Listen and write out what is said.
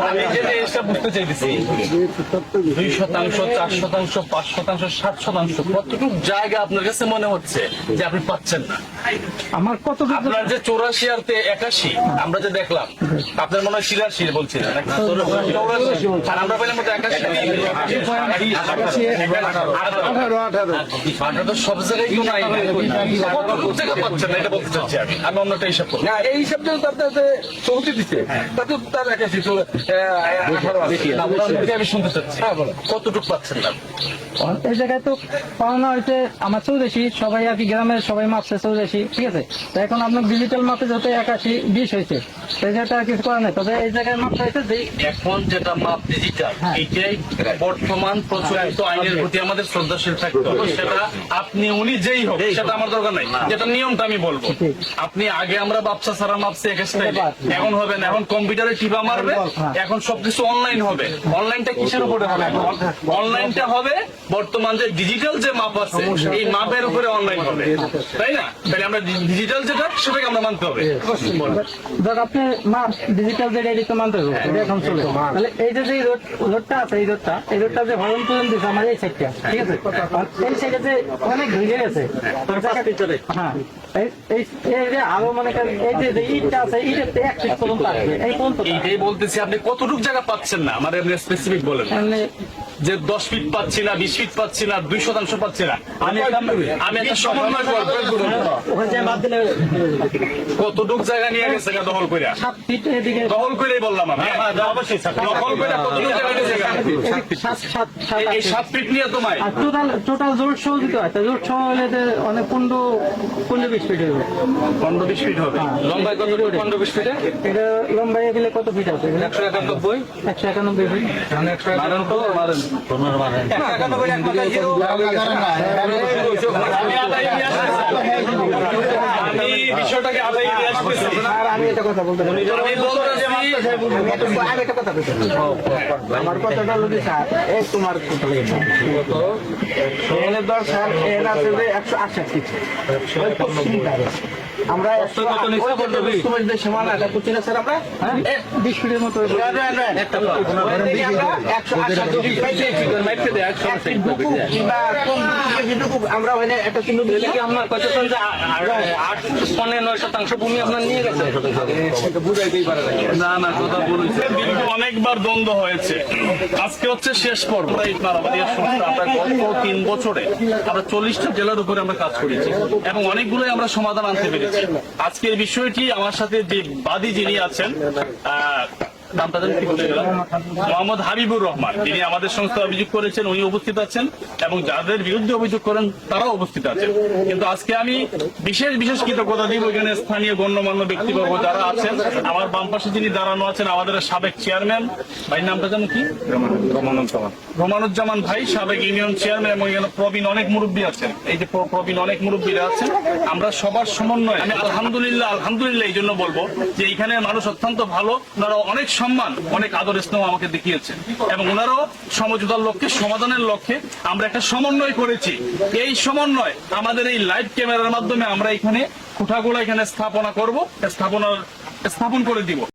আমি বুঝতে চাইতেছি। দুই শতাংশ চার শতাংশ পাঁচ শতাংশ ষাট শতাংশ কতটুকু জায়গা আপনার কাছে মনে হচ্ছে যে আপনি পাচ্ছেন না? আমার কত আপনার যে চৌরাশি আর একাশি আমরা যে দেখলাম আপনার মনে হয় শিলার শির বলছিলেন আর আমরা পেলাম একাশি। আঠারো আঠারো। আপনার তো সব জায়গায় তো নাই। কতটুকু জায়গা পাচ্ছেন না এটা বলতে চাচ্ছি আমি। আমি অন্যটা হিসাব করব না এই হিসাবটা তার চৌতি দিচ্ছে তাতে তার একাশি আইনের প্রতি আমাদের শ্রদ্ধাশীল থাকতে হবে আপনি উনি যেই হোক সেটা আমার দরকার নাই যেটা নিয়মটা আমি বলব আপনি আগে আমরা বাপসা সারা মাপছে এখন হবে না, এখন কম্পিউটারে টিপা মারবে এখন সবকিছু অনলাইন হবে। অনলাইনটা কিসের উপরে হবে? অনলাইনটা হবে বর্তমান যে ডিজিটাল যে মাপ আছে এই মাপের উপরে অনলাইন হবে। তাই না? তাহলে আমরা ডিজিটাল যেটা সেটাকে আমরা মানতে হবে। ধর আপনি মাপ ডিজিটাল যে রেডি তো মানতে হবে এখন চলে। তাহলে এই যে যে রোডটা আছে এই রোডটা এই রোডটা যে হরণ পর্যন্ত দিচ্ছে আমার এই সাইডটা ঠিক আছে? এই সাইডে যে অনেক ঘুরে গেছে হ্যাঁ। মনে এইটাই বলতেছি আপনি কতটুকু জায়গা পাচ্ছেন না? আমার এমনি স্পেসিফিক বলেন। যে দশ ফিট পাচ্ছি না বিশ ফিট পাচ্ছি না দুই শতাংশ পাচ্ছি না। আমি আমি একটা সমন্বয় করব ওখানে যে বাদ দিলে কতটুক জায়গা নিয়ে গেছে দখল করে করেই বললাম আমি। দখল করে কতটুক জায়গা নিয়েছে গা? এদিকে সাত এই- ফিট নিয়ে তোমায়? টোটাল টোটাল জোর সহ দিতে হয়। তা জোর সহ অনেক পনেরো পনেরো বিশ। ফিট হবে। পনেরো বিশ ফিট হবে। লম্বায় কত পনেরো বিশ ফিটে এটা লম্বাই গেলে কত ফিট আছে? একশো একানব্বই? একশো একানব্বই ফিট মারেন কত মারেন আমি আদায় নিয়ে আসতেছি। আমি বিষয়টাকে আদায় নিয়ে আসতেছি আর আমি এটা কথা বলতে আমি বলতেছি আমি একটা কথা বলতে আমার কথাটা হলো কি স্যার এই তোমার কথা লেগেছে এনে দর স্যার এন আছে যে একশো আটষট্টি ওই পশ্চিম ধারে। আমরা একশো কত নিচে ওই যে পড়বে? তোমার যে সীমানা এটা বুঝছি না স্যার আমরা? হ্যাঁ? হইবে। একটা দিকে আমরা কত পনেরো নয় শতাংশ ভূমি আপনার নিয়ে গেছে? না। না কথা বলেছে। কিন্তু অনেকবার দ্বন্দ্ব হয়েছে। আজকে হচ্ছে শেষ পর্ব। আমরা গত তিন বছরে আমরা চল্লিশটা জেলার উপরে আমরা কাজ করেছি এবং অনেকগুলোই আমরা সমাধান আনতে পেরেছি। আজকের বিষয়টি আমার সাথে যে বাদী যিনি আছেন আহ, মোহাম্মদ হাবিবুর রহমান, যিনি আমাদের সংস্থা অভিযোগ করেছেন, উনি উপস্থিত আছেন এবং যাদের বিরুদ্ধে অভিযোগ করেন, তারাও উপস্থিত আছেন। কিন্তু আজকে আমি বিশেষ বিশেষ কৃতজ্ঞতা দিব এখানে স্থানীয় গণ্যমান্য ব্যক্তিবর্গ যারা আছেন। আমার বাম পাশে যিনি দাঁড়ানো আছেন, আমাদের সাবেক চেয়ারম্যান ভাইয়ের নামটা যেন কি? রোমানুজ্জামান ভাই, সাবেক ইউনিয়ন চেয়ারম্যান এবং এখানে প্রবীণ অনেক মুরব্বী আছেন। এই যে প্রবীণ অনেক মুরব্বীরা আছেন, আমরা সবার সমন্বয়, আমি আলহামদুলিল্লাহ আলহামদুলিল্লাহ এই জন্য বলব যে এখানে মানুষ অত্যন্ত ভালো। ওনারা অনেক সম্মান অনেক আদর স্নেহ আমাকে দেখিয়েছেন। এবং ওনারাও সমঝোতার লক্ষ্যে, সমাধানের লক্ষ্যে আমরা একটা সমন্বয় করেছি। এই সমন্বয় আমাদের এই লাইভ ক্যামেরার মাধ্যমে আমরা এখানে খুঁটাগুলো এখানে স্থাপনা করব, স্থাপনার স্থাপন করে দিব।